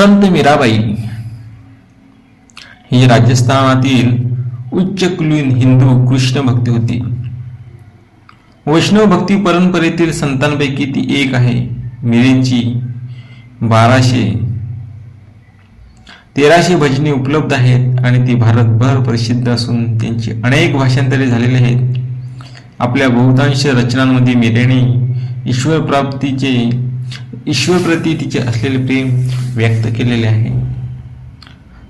संत मीराबाई ही राजस्थानातील उच्च कुलीन हिंदू कृष्ण भक्ती होती. वैष्णव भक्ती परंपरेतील संतांपैकी ती एक आहे मिरेंची बाराशे तेराशे भजनी उपलब्ध आहेत आणि ती भारतभर प्रसिद्ध असून त्यांची अनेक भाषांतरे झालेली आहेत. आपल्या बहुतांश रचनांमध्ये मिरेने ईश्वर प्राप्तीचे ईश्वरप्रती तिचे असलेले प्रेम व्यक्त केलेले आहे.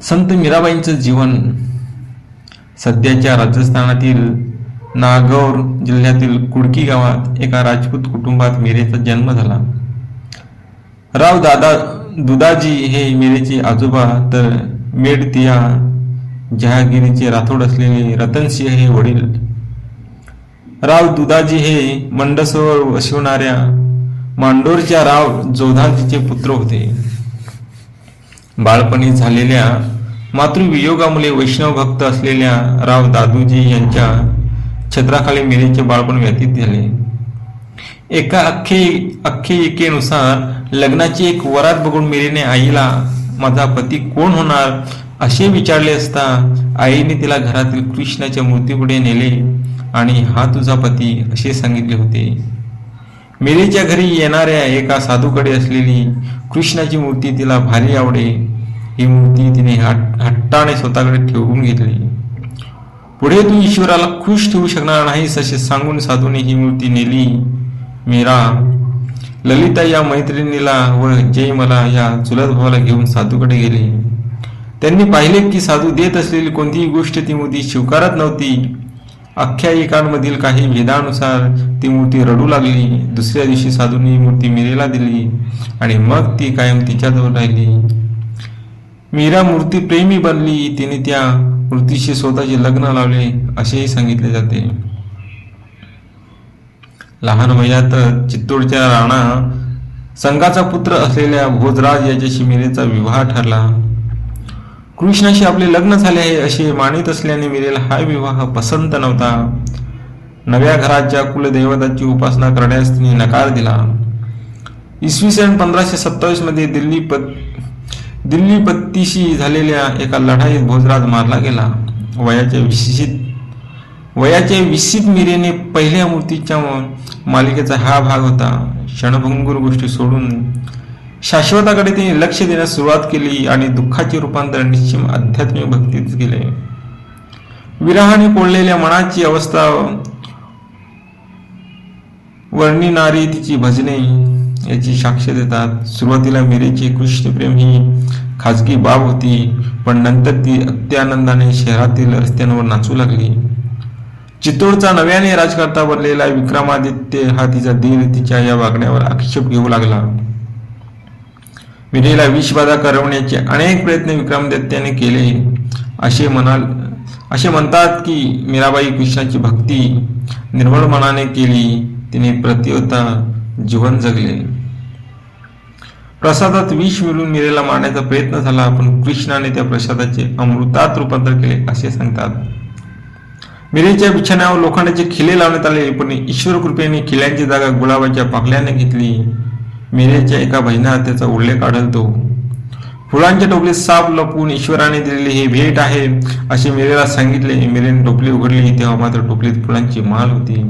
संत मीराबाईंचं जीवन सध्याच्या राजस्थानातील नागौर जिल्ह्यातील कुडकी गावात एका राजपूत कुटुंबात मीरेचा जन्म झाला. राव दादा दुदाजी हे मीरेचे आजोबा तर मेडतिया जहागिरीचे राठोड असलेले रतनसिंह हे वडील. राव दुदाजी हे मंडसवर वसवणाऱ्या मांडोरच्या राव जोधाजीचे पुत्र होते. बाळपणी झालेल्या मातृवियोगामुळे वैष्णव भक्त असलेल्या राव दादूजी यांच्या छत्राखाली मिरेचे बाळपण व्यतीत झाले. एका अख्खे आख्यायिकेनुसार लग्नाची एक वरात बघून मिरेने आईला माझा पती कोण होणार? असे विचारले असता आईने तिला घरातील कृष्णाच्या मूर्तीपुढे नेले आणि हा तुझा पती असे सांगितले होते. मेरीच्या घरी येणाऱ्या एका साधूकडे असलेली कृष्णाची मूर्ती तिला भारी आवडे. ही मूर्ती तिने हट- हट्टाने स्वतःकडे ठेवून घेतली. पुढे तू ईश्वराला खुश ठेवू शकणार नाहीस असे सांगून साधूने ही मूर्ती नेली. मीरा ललिता या मैत्रिणीला व जय मला या चुलत भावाला घेऊन साधूकडे गेले. त्यांनी पाहिले की साधू देत असलेली कोणतीही गोष्ट ती मूर्ती स्वीकारत नव्हती. आख्यायिकांमधील काही भेदानुसार ती मूर्ती रडू लागली. दुसऱ्या दिवशी साधूंनी मूर्ती मीरेला दिली आणि मग ती कायम तिच्याजवळ राहिली. मीरा मूर्ती प्रेमी बनली. तिने त्या मूर्तीशी स्वतःचे लग्न लावले असेही सांगितले जाते. लहान वयात चित्तोडच्या राणा संघाचा पुत्र असलेल्या भोजराज याच्याशी मीरेचा विवाह ठरला. कृष्णाशी आपले लग्न झाले आहे असे मानित असल्याने मिळेल हा विवाह पसंत नव्हता. नव्या घराच्या कुलदैवताची उपासना करण्यास तिने नकार दिला. इसवी सन पंधराशे सत्तावीसमध्ये दिल्ली पत दिल्ली पत्तीशी झालेल्या एका लढाईत भोजराज मारला गेला. वयाच्या विशिषित वयाच्या विसित मिरेने पहिल्या मूर्तीच्या मालिकेचा हा भाग होता. क्षणभंगूर गोष्टी सोडून शाश्वताकडे तिने लक्ष देण्यास सुरुवात केली आणि दुःखाचे रूपांतर निश्चिम आध्यात्मिक भक्तीत केले. विराहाने पोळलेल्या मनाची अवस्था वर्णिणारी तिची भजने याची साक्ष देतात. सुरुवातीला मिरेचे कृष्ण प्रेम ही खाजगी बाब होती पण नंतर ती अत्यानंदाने शहरातील रस्त्यांवर नाचू लागली. चित्तोडचा नव्याने राजकर्ता बनलेला विक्रमादित्य हा तिचा दीर तिच्या या वागण्यावर आक्षेप घेऊ लागला. विधेला विषबाधा करवण्याचे अनेक प्रयत्न विक्रमादित्याने केले. असे म्हणाल असे म्हणतात की मीराबाई कृष्णाची भक्ती निर्मळ मनाने केली तिने प्रतियोता जीवन जगले. प्रसादात विष मिळून मीरेला मारण्याचा प्रयत्न झाला पण कृष्णाने त्या प्रसादाचे अमृतात रूपांतर केले असे सांगतात. मिरेच्या बिछाण्यावर लोखंडाचे खिले लावण्यात आले पण ईश्वर कृपेने खिल्यांची जागा गुलाबाच्या पाकल्याने घेतली. मिरेच्या एका भजनात त्याचा उल्लेख आढळतो. फुलांच्या टोपलीत साप लपून ईश्वराने दिलेले हे भेट आहे असे मिरेला सांगितले. मिरेने टोपली उघडली तेव्हा मात्र टोपलीत फुलांची माल होती.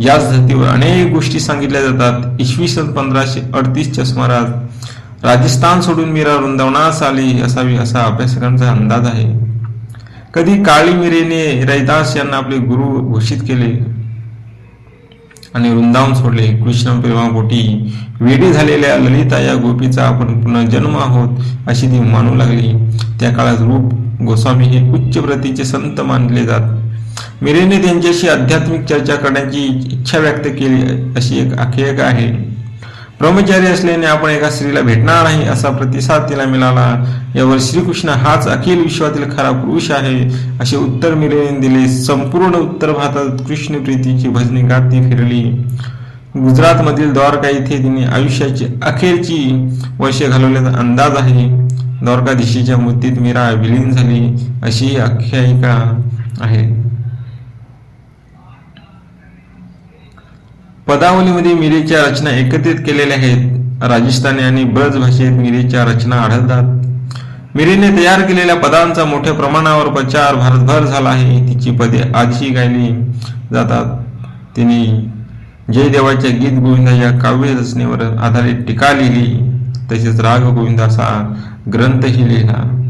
याच धर्तीवर अनेक गोष्टी सांगितल्या जातात. इसवी सन पंधराशे अडतीसच्या सुमारास राजस्थान सोडून मीरा वृंदावनास आली असावी असा अभ्यासकांचा अंदाज आहे. कधी काळी मिरेने रैदास यांना आपले गुरु घोषित केले? आणि वृंदावन सोडले. कृष्ण प्रेमापोटी वेडी झालेल्या ललिता या गोपीचा आपण पुन्हा जन्म आहोत अशी ती मानू लागली. त्या काळात रूप गोस्वामी हे उच्च प्रतीचे संत मानले जात. मिरेने त्यांच्याशी आध्यात्मिक चर्चा करण्याची इच्छा व्यक्त केली अशी एक आख्यायिका आहे. ब्रह्मचारी असल्याने आपण एका स्त्रीला भेटणार नाही असा प्रतिसाद तिला मिळाला. यावर श्रीकृष्ण हाच अखिल विश्वातील खरा पुरुष आहे. असे उत्तर मिरेने दिले. संपूर्ण उत्तर भारतात कृष्ण प्रीतीची भजने गाती ती फिरली. गुजरातमधील द्वारका येथे तिने आयुष्याची अखेरची वर्षे घालवल्याचा अंदाज आहे. द्वारकाधीशीच्या मूर्तीत मीरा विलीन झाली. अशी आख्यायिका आहे. पदावलीमध्ये मिरीच्या रचना एकत्रित केलेल्या आहेत. राजस्थानी आणि ब्रज भाषेत मिरीच्या रचना आढळतात. मिरीने तयार केलेल्या पदांचा मोठ्या प्रमाणावर प्रचार भारतभर झाला आहे. तिची पदे आजही गायली जातात. तिने जयदेवाच्या गीत गोविंदा या काव्य रचनेवर आधारित टीका लिहिली. तसेच राग गोविंदाचा असा ग्रंथही लिहिला.